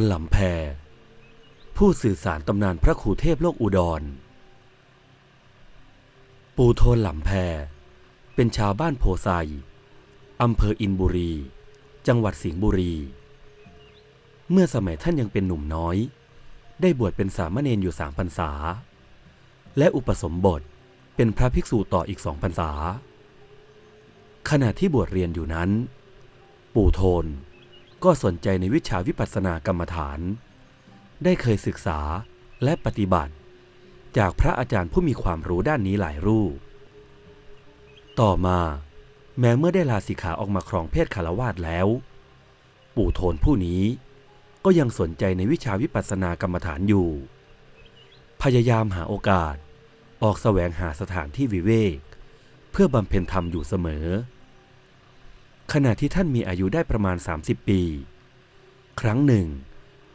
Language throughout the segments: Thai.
นหลำแพผู้สื่อสารตำนานพระครูเทพโลกอุดร ปู่โทนหลำแพเป็นชาวบ้านโพไซอำเภออินบุรี จังหวัดสิงห์บุรี เมื่อสมัยท่านยังเป็นหนุ่มน้อย ได้บวชเป็นสามเณรอยู่สามพรรษา และอุปสมบทเป็นพระภิกษุต่ออีกสองพรรษา ขณะที่บวชเรียนอยู่นั้น ปู่โทน ก็สนใจในวิชาวิปัสสนากรรมฐาน ได้เคยศึกษาและปฏิบัติ จากพระอาจารย์ผู้มีความรู้ด้านนี้หลายรูป ต่อมาแม้เมื่อได้ลาสิกขาออกมาครองเพศคารวาสแล้ว ปู่โทนผู้นี้ก็ยังสนใจในวิชาวิปัสสนากรรมฐานอยู่ พยายามหาโอกาสออกแสวงหาสถานที่วิเวก เพื่อบำเพ็ญธรรมอยู่เสมอ ขณะที่ท่านมีอายุได้ประมาณ 30 ปี ครั้งหนึ่ง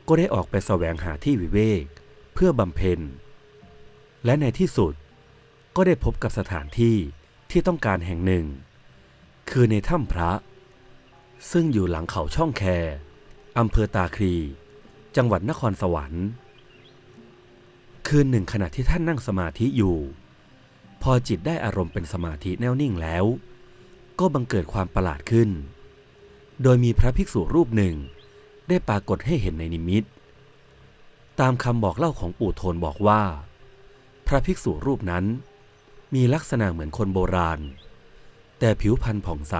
ก็ได้ออกไปแสวงหาที่วิเวก เพื่อบำเพ็ญ และในที่สุดก็ได้พบกับสถานที่ที่ต้องการแห่งหนึ่ง คือในถ้ำพระ ซึ่งอยู่หลังเขาช่องแคอำเภอตาครี จังหวัดนครสวรรค์ คืนหนึ่งขณะที่ท่านนั่งสมาธิอยู่ พอจิตได้อารมณ์เป็นสมาธิแน่วนิ่งแล้ว ก็บังเกิดความประหลาดขึ้น โดยมีพระภิกษุรูปหนึ่งได้ปรากฏให้เห็นในนิมิต ตามคำบอกเล่าของปู่โทนบอกว่า พระภิกษุรูปนั้น มีลักษณะเหมือนคนโบราณ แต่ผิวพรรณผ่องใส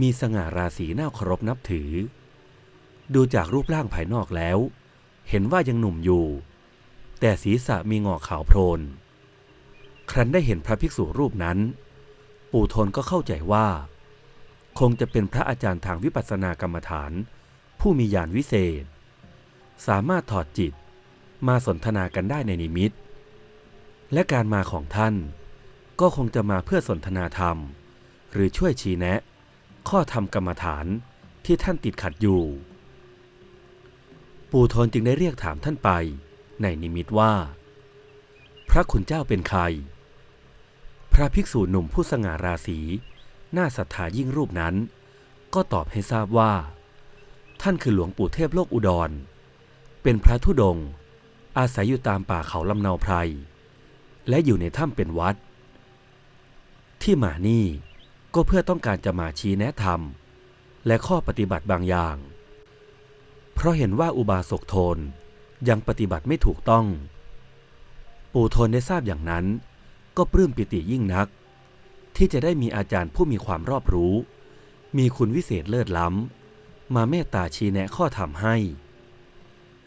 มีสง่าราศีน่าเคารพนับถือ ดูจากรูปร่างภายนอกแล้ว เห็นว่ายังหนุ่มอยู่ แต่ศีรษะมีงอกขาวโพลน ครั้นได้เห็นพระภิกษุรูปนั้น ปู่ทนก็เข้าใจว่า คงจะเป็นพระอาจารย์ทางวิปัสสนากรรมฐาน ผู้มีญาณวิเศษ สามารถถอดจิตมาสนทนากันได้ในนิมิต และการมาของท่านก็คงจะมาเพื่อสนทนาธรรม หรือช่วยชี้แนะ ข้อธรรมกรรมฐานที่ท่านติดขัดอยู่ ปู่ทนจึงได้เรียกถามท่านไป ในนิมิตว่า พระคุณเจ้าเป็นใคร พระภิกษุหนุ่มผู้สง่าราศีน่าศรัทธายิ่งรูปนั้น ก็ตอบให้ทราบว่า ท่านคือหลวงปู่เทพโลกอุดร เป็นพระธุดง อาศัยอยู่ตามป่าเขาลำเนาไพร และอยู่ในถ้ำเป็นวัด ที่มานี่ก็เพื่อต้องการจะมาชี้แนะธรรม และข้อปฏิบัติบางอย่าง เพราะเห็นว่าอุบาสกโทนยังปฏิบัติไม่ถูกต้อง ปู่โทนได้ทราบอย่างนั้น ก็ปลื้มปิติยิ่งนัก ที่จะได้มีอาจารย์ผู้มีความรอบรู้ มีคุณวิเศษเลิศล้ำ มาเมตตาชี้แนะข้อธรรมให้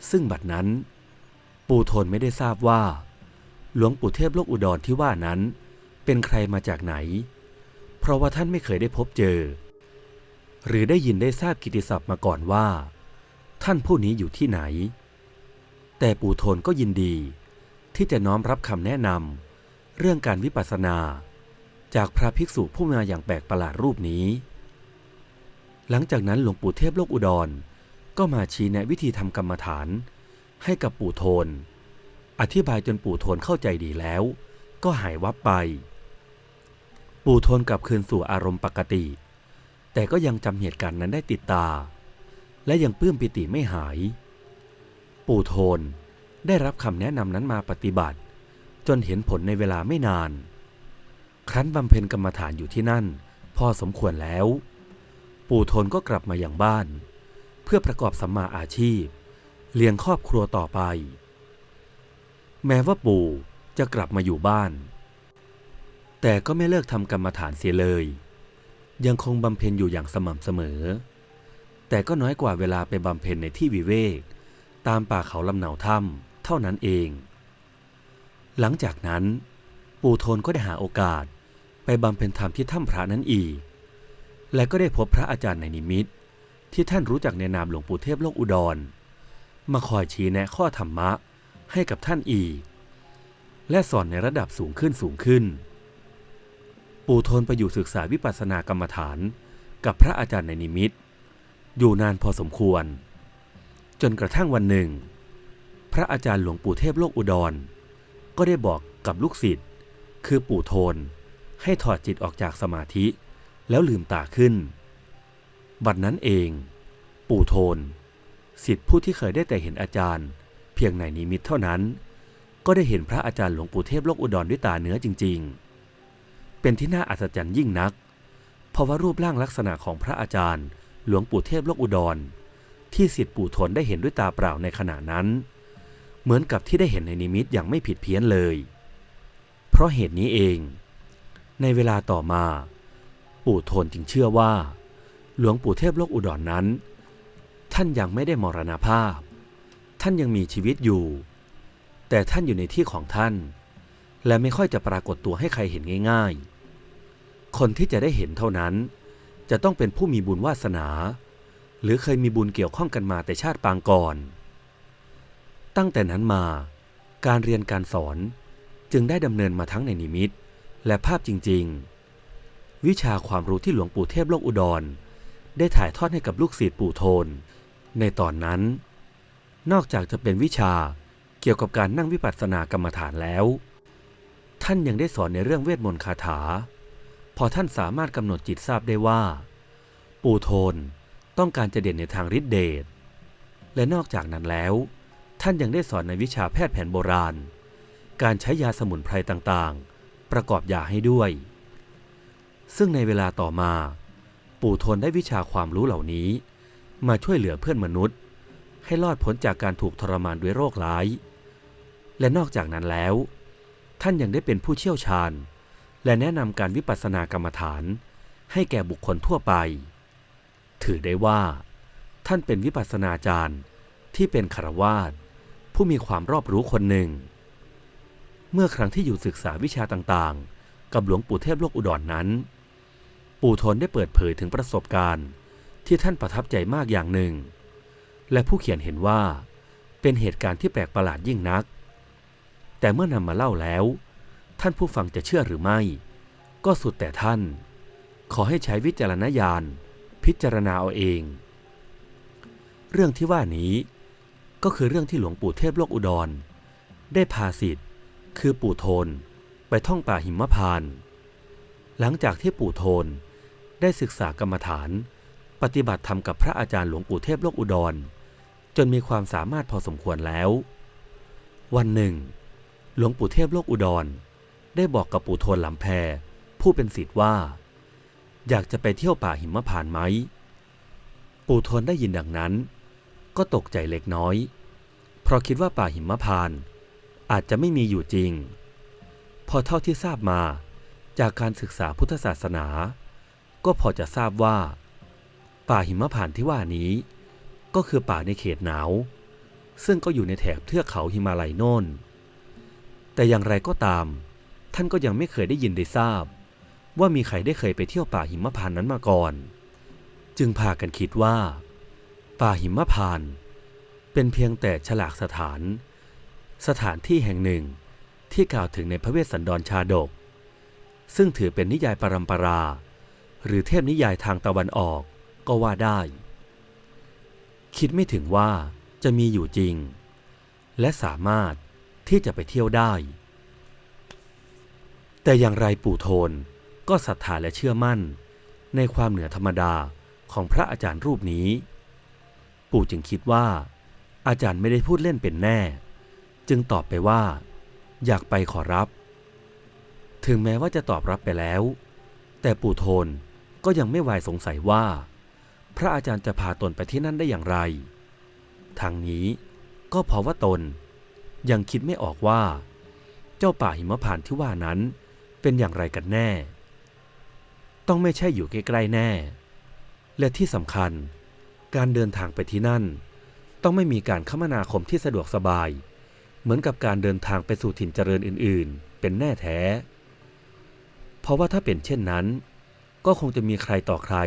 ซึ่งบัดนั้น ปู่โทนไม่ได้ทราบว่า หลวงปู่เทพโลกอุดรที่ว่านั้น เป็นใครมาจากไหน เพราะว่าท่านไม่เคยได้พบเจอ หรือได้ยินได้ทราบกิตติศัพท์มาก่อนว่า ท่านผู้นี้อยู่ที่ไหน แต่ปู่โทนก็ยินดีที่จะน้อมรับคำแนะนำ เรื่องการวิปัสสนา จากพระภิกษุผู้มาอย่างแปลกประหลาดรูปนี้ หลังจากนั้นหลวงปู่เทพโลกอุดร ก็มาชี้แนะวิธีทำกรรมฐาน ให้กับปู่โทน อธิบายจนปู่โทนเข้าใจดีแล้ว ก็หายวับไป ปู่โทนกลับคืนสู่อารมณ์ปกติ แต่ก็ยังจำเหตุการณ์นั้นได้ติดตา และยังปลื้มปิติไม่หาย ปู่โทนได้รับคำแนะนำนั้นมาปฏิบัติ จนเห็นผลในเวลาไม่นาน ครั้นบำเพ็ญกรรมฐานอยู่ที่นั่น พอสมควรแล้ว ปู่โทนก็กลับมาอย่างบ้าน เพื่อประกอบสัมมาอาชีพ เลี้ยงครอบครัวต่อไป แม้ว่าปู่จะกลับมาอยู่บ้าน แต่ก็ไม่เลิกทำกรรมฐานเสียเลย ยังคงบำเพ็ญอยู่อย่างสม่ำเสมอ แต่ก็น้อยกว่าเวลาไปบำเพ็ญในที่วิเวก ตามป่าเขาลำเนาถ้ำเท่านั้นเอง หลังจากนั้น ปู่โทนก็ได้หาโอกาสไปบำเพ็ญธรรมที่ถ้ำพระนั้นอีก และก็ได้พบพระอาจารย์ในนิมิต ที่ท่านรู้จักในนามหลวงปู่เทพโลกอุดร มาคอยชี้แนะข้อธรรมะให้กับท่านอีก และสอนในระดับสูงขึ้นสูงขึ้น ปู่โทนไปอยู่ศึกษาวิปัสสนากรรมฐานกับพระอาจารย์ในนิมิต อยู่นานพอสมควร จนกระทั่งวันหนึ่ง พระอาจารย์หลวงปู่เทพโลกอุดร ก็ได้บอกกับลูกศิษย์คือปู่โทน ให้ถอดจิตออกจากสมาธิ แล้วลืมตาขึ้น บัดนั้นเอง ปู่โทนสิทธิผู้ที่เคยได้แต่เห็นอาจารย์ เพียงในนิมิตเท่านั้น ก็ได้เห็นพระอาจารย์หลวงปู่เทพโลกอุดรด้วยตาเนื้อจริง ๆ เป็นที่น่าอัศจรรย์ยิ่งนัก เพราะว่ารูปร่างลักษณะของพระอาจารย์ หลวงปู่เทพโลกอุดร ที่สิทธิปู่ทนได้เห็นด้วยตาเปล่าในขณะนั้น เหมือนกับที่ได้เห็นในนิมิตอย่างไม่ผิดเพี้ยนเลย เพราะเหตุนี้เอง ในเวลาต่อมา ปู่โทนจึงเชื่อว่า หลวงปู่เทพโลกอุดรนนั้น ท่านยังไม่ได้มรณภาพ ท่านยังมีชีวิตอยู่ แต่ท่านอยู่ในที่ของท่าน และไม่ค่อยจะปรากฏตัวให้ใครเห็นง่าย ๆ คนที่จะได้เห็นเท่านั้น จะต้องเป็นผู้มีบุญวาสนา หรือเคยมีบุญเกี่ยวข้องกันมาแต่ชาติปางก่อน ตั้งแต่นั้นมา การเรียนการสอนจึงได้ดำเนินมาทั้งในนิมิต และภาพจริง ๆ วิชาความรู้ที่หลวงปู่เทพโลกอุดร ได้ถ่ายทอดให้กับลูกศิษย์ปู่โทน ในตอนนั้น นอกจากจะเป็นวิชาเกี่ยวกับการนั่งวิปัสสนากรรมฐานแล้ว ท่านยังได้สอนในเรื่องเวทมนต์คาถา พอท่านสามารถกำหนดจิตทราบได้ว่า ปู่โทนต้องการจะเด่นในทางฤทธิเดชและนอกจากนั้นแล้ว ท่านยังได้สอนในวิชาแพทย์แผนโบราณ การใช้ยาสมุนไพรต่างๆ ประกอบยาให้ด้วย ซึ่งในเวลาต่อมา ปู่ทนได้วิชาความรู้เหล่านี้ มาช่วยเหลือเพื่อนมนุษย์ ให้รอดพ้นจากการถูกทรมานด้วยโรคร้าย และนอกจากนั้นแล้ว ท่านยังได้เป็นผู้เชี่ยวชาญ และแนะนำการวิปัสสนากรรมฐาน ให้แก่บุคคลทั่วไป ถือได้ว่า ท่านเป็นวิปัสสนาจารย์ที่เป็นคารวาส ผู้มีความรอบรู้คนหนึ่ง เมื่อครั้งที่อยู่ศึกษาวิชาต่างๆ กับหลวงปู่เทพโลกอุดรนนั้น ปู่ทนได้เปิดเผยถึงประสบการณ์ที่ท่านประทับใจมากอย่างหนึ่ง และผู้เขียนเห็นว่าเป็นเหตุการณ์ที่แปลกประหลาดยิ่งนัก แต่เมื่อนำมาเล่าแล้ว ท่านผู้ฟังจะเชื่อหรือไม่ ก็สุดแต่ท่าน ขอให้ใช้วิจารณญาณ พิจารณาเอาเอง เรื่องที่ว่านี้ ก็คือเรื่องที่หลวงปู่เทพโลกอุดร ได้พาสิทธิ์คือปู่โทน ไปท่องป่าหิมพานต์หลังจากที่ปู่โทนได้ศึกษากรรมฐาน ปฏิบัติธรรมกับพระอาจารย์หลวงปู่เทพโลกอุดร จนมีความสามารถพอสมควรแล้ว วันหนึ่ง หลวงปู่เทพโลกอุดร ได้บอกกับปู่โทนหลำแพรผู้เป็นศิษย์ว่า อยากจะไปเที่ยวป่าหิมพานต์ไหมปู่โทนได้ยินดังนั้น ก็ตกใจเล็กน้อย เพราะคิดว่าป่าหิมพานต์อาจจะไม่มีอยู่จริง พอเท่าที่ทราบมาจากการศึกษาพุทธศาสนา ก็พอจะทราบว่า ป่าหิมพานต์ที่ว่านี้ ก็คือป่าในเขตหนาว ซึ่งก็อยู่ในแถบเทือกเขาหิมาลัยโน่น แต่อย่างไรก็ตาม ท่านก็ยังไม่เคยได้ยินได้ทราบ ว่ามีใครได้เคยไปเที่ยวป่าหิมพานต์นั้นมาก่อน จึงพากันคิดว่า ป่าหิมพานต์ เป็นเพียงแต่ฉลากสถาน สถานที่แห่งหนึ่งที่กล่าวถึงในพระเวสสันดรชาดก ซึ่งถือเป็นนิยายปรัมปรา หรือเทพนิยายทางตะวันออกก็ว่าได้ คิดไม่ถึงว่าจะมีอยู่จริง และสามารถที่จะไปเที่ยวได้ แต่อย่างไรปู่โทนก็ศรัทธาและเชื่อมั่น ในความเหนือธรรมดาของพระอาจารย์รูปนี้ ปู่จึงคิดว่า อาจารย์ไม่ได้พูดเล่นเป็นแน่ จึงตอบไปว่า อยากไปขอรับ ถึงแม้ว่าจะตอบรับไปแล้ว แต่ปู่โทนก็ยังไม่วายสงสัยว่า พระอาจารย์จะพาตนไปที่นั่นได้อย่างไร ทางนี้ก็เพราะว่าตน ยังคิดไม่ออกว่า เจ้าป่าหิมพานที่ว่านั้นเป็นอย่างไรกันแน่ ต้องไม่ใช่อยู่ใกล้ๆแน่ และที่สำคัญ การเดินทางไปที่นั่น ต้องไม่มีการคมนาคมที่สะดวกสบาย เหมือนกับการเดินทางไปสู่ถิ่นเจริญอื่น ๆ เป็นแน่แท้ เพราะว่าถ้าเป็นเช่นนั้น ก็คงจะมีใครต่อใคร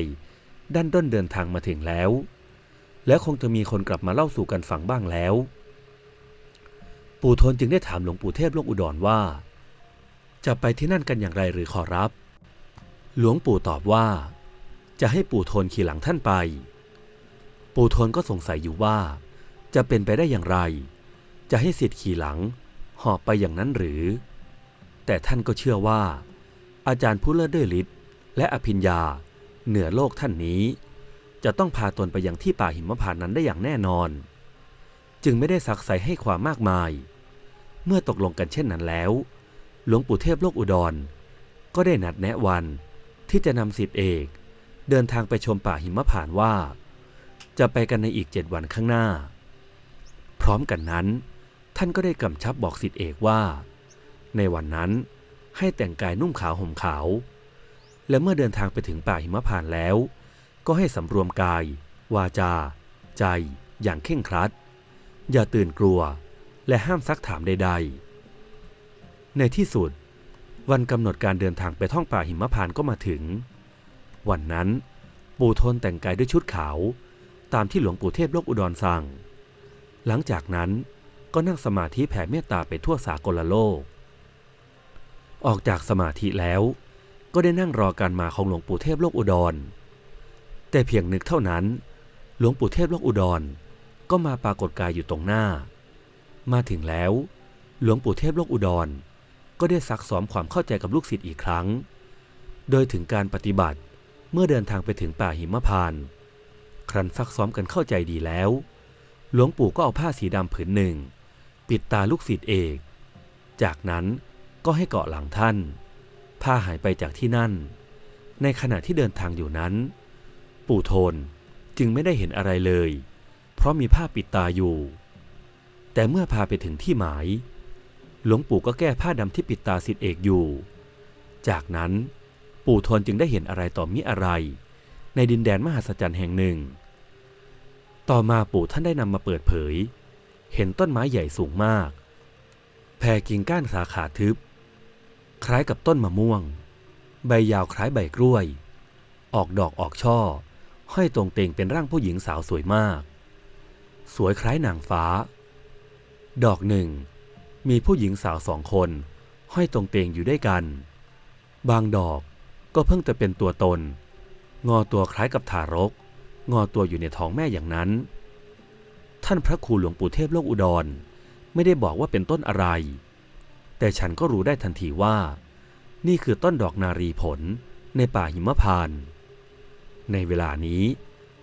ด้านด้นเดินทางมาถึงแล้ว และคงจะมีคนกลับมาเล่าสู่กันฟังบ้างแล้ว ปู่ทนจึงได้ถามหลวงปู่เทพโลกอุดรว่า จะไปที่นั่นกันอย่างไรหรือขอรับ หลวงปู่ตอบว่า จะให้ปู่ทนขี่หลังท่านไป ปู่ทนก็สงสัยอยู่ว่า จะเป็นไปได้อย่างไร จะให้สิทธิ์ขี่หลังหอบไปอย่างนั้นหรือ แต่ท่านก็เชื่อว่า อาจารย์ผู้เลิศด้วยฤทธิ์และอภิญญาเหนือโลกท่านนี้ จะต้องพาตนไปยังที่ป่าหิมพานนั้นได้อย่างแน่นอน จึงไม่ได้ซักไซให้ความมากมาย เมื่อตกลงกันเช่นนั้นแล้ว หลวงปู่เทพโลกอุดร ก็ได้นัดแนะวันที่จะนำสิทธิเอก เดินทางไปชมป่าหิมพานว่า จะไปกันในอีกเจ็ดวันข้างหน้า พร้อมกันนั้น ท่านก็ได้กำชับบอกสิทธิเอกว่า ในวันนั้นให้แต่งกายนุ่งขาวห่มขาว และเมื่อเดินทางไปถึงป่าหิมพานแล้ว ก็ให้สำรวมกาย วาจา ใจ อย่างเข่งครัด อย่าตื่นกลัว และห้ามซักถามใด ๆ ในที่สุด วันกำหนดการเดินทางไปท่องป่าหิมพานก็มาถึง วันนั้น ปู่ทนแต่งกายด้วยชุดขาว ตามที่หลวงปู่เทพโลกอุดรสั่ง หลังจากนั้นก็นั่งสมาธิแผ่เมตตาไปทั่วสากลโลก ออกจากสมาธิแล้วก็ได้นั่งรอการมาของหลวงปู่เทพโลกอุดร แต่เพียงนึกเท่านั้น หลวงปู่เทพโลกอุดร ก็มาปรากฏกายอยู่ตรงหน้า มาถึงแล้ว หลวงปู่เทพโลกอุดร ก็ได้ซักซ้อมความเข้าใจกับลูกศิษย์อีกครั้ง โดยถึงการปฏิบัติเมื่อเดินทางไปถึงป่าหิมพานต์ ครั้นซักซ้อมกันเข้าใจดีแล้ว หลวงปู่ก็เอาผ้าสีดำผืนหนึ่ง ปิดตาลูกศิษย์เอก จากนั้นก็ให้เกาะหลังท่าน ผ้าหายไปจากที่นั่น ในขณะที่เดินทางอยู่นั้น ปู่โทนจึงไม่ได้เห็นอะไรเลย เพราะมีผ้าปิดตาอยู่ แต่เมื่อพาไปถึงที่หมาย หลวงปู่ก็แก้ผ้าดำที่ปิดตาสิทธิเอกอยู่ จากนั้นปู่โทนจึงได้เห็นอะไรต่อมิอะไร ในดินแดนมหัศจรรย์แห่งหนึ่ง ต่อมาปู่ท่านได้นำมาเปิดเผย เห็นต้นไม้ใหญ่สูงมาก แผ่กิ่งก้านสาขาทึบ คล้ายกับต้นมะม่วง ใบยาวคล้ายใบกล้วย ออกดอกออกช่อ ห้อยตรงเต่งเป็นร่างผู้หญิงสาวสวยมาก สวยคล้ายนางฟ้า ดอกหนึ่ง มีผู้หญิงสาวสองคน ห้อยตรงเตงอยู่ด้วยกัน บางดอกก็เพิ่งจะเป็นตัวตน งอตัวคล้ายกับทารก งอตัวอยู่ในท้องแม่อย่างนั้น ท่านพระครูหลวงปู่เทพโลกอุดร ไม่ได้บอกว่าเป็นต้นอะไร แต่ฉันก็รู้ได้ทันทีว่า นี่คือต้นดอกนารีผลในป่าหิมพานต์ในเวลานี้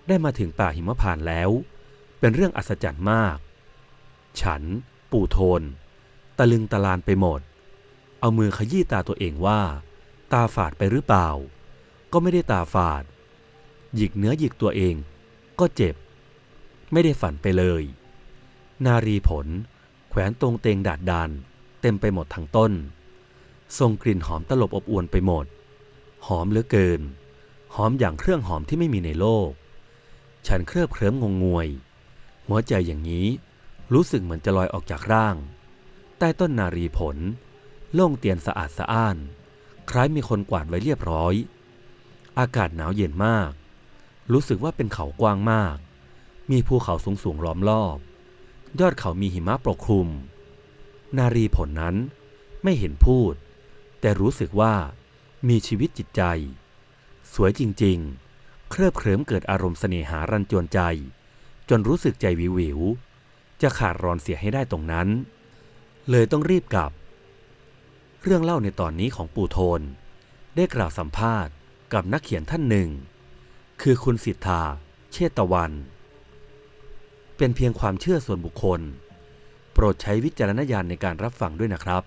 ได้มาถึงป่าหิมพานต์แล้ว เป็นเรื่องอัศจรรย์มาก ฉัน ปู่โทน ตะลึงตะลานไปหมด เอามือขยี้ตาตัวเองว่า ตาฝาดไปหรือเปล่า ก็ไม่ได้ตาฝาด หยิกเนื้อหยิกตัวเอง ก็เจ็บ ไม่ได้ฝันไปเลย นารีผล แขวนตรงเตงดาดดาน เต็มไปหมดทั้งต้นทรงกลิ่นหอมตลบอบอวนไปหมด หอมเหลือเกิน หอมอย่างเครื่องหอมที่ไม่มีในโลก ฉันเคลิบเคลิ้มงงงวย หัวใจอย่างนี้รู้สึกเหมือนจะลอยออกจากร่าง ใต้ต้นนารีผล โล่งเตียนสะอาดสะอ้าน คล้ายมีคนกวาดไว้เรียบร้อย อากาศหนาวเย็นมาก รู้สึกว่าเป็นเขากว้างมาก มีภูเขาสูงสูงๆล้อมรอบ ยอดเขามีหิมะปกคลุม นารีผลนั้นไม่เห็นพูด แต่รู้สึกว่ามีชีวิตจิตใจ สวยจริงๆ เคลิบเคลิ้มเกิดอารมณ์เสน่หารันจวนใจ จนรู้สึกใจวิววิว จะขาดรอนเสียให้ได้ตรงนั้น เลยต้องรีบกลับ เรื่องเล่าในตอนนี้ของปู่โทน ได้กล่าวสัมภาษณ์กับนักเขียนท่านหนึ่ง คือคุณสิทธา เชตวัน เป็นเพียงความเชื่อส่วนบุคคล โปรดใช้วิจารณญาณในการรับฟังด้วยนะครับ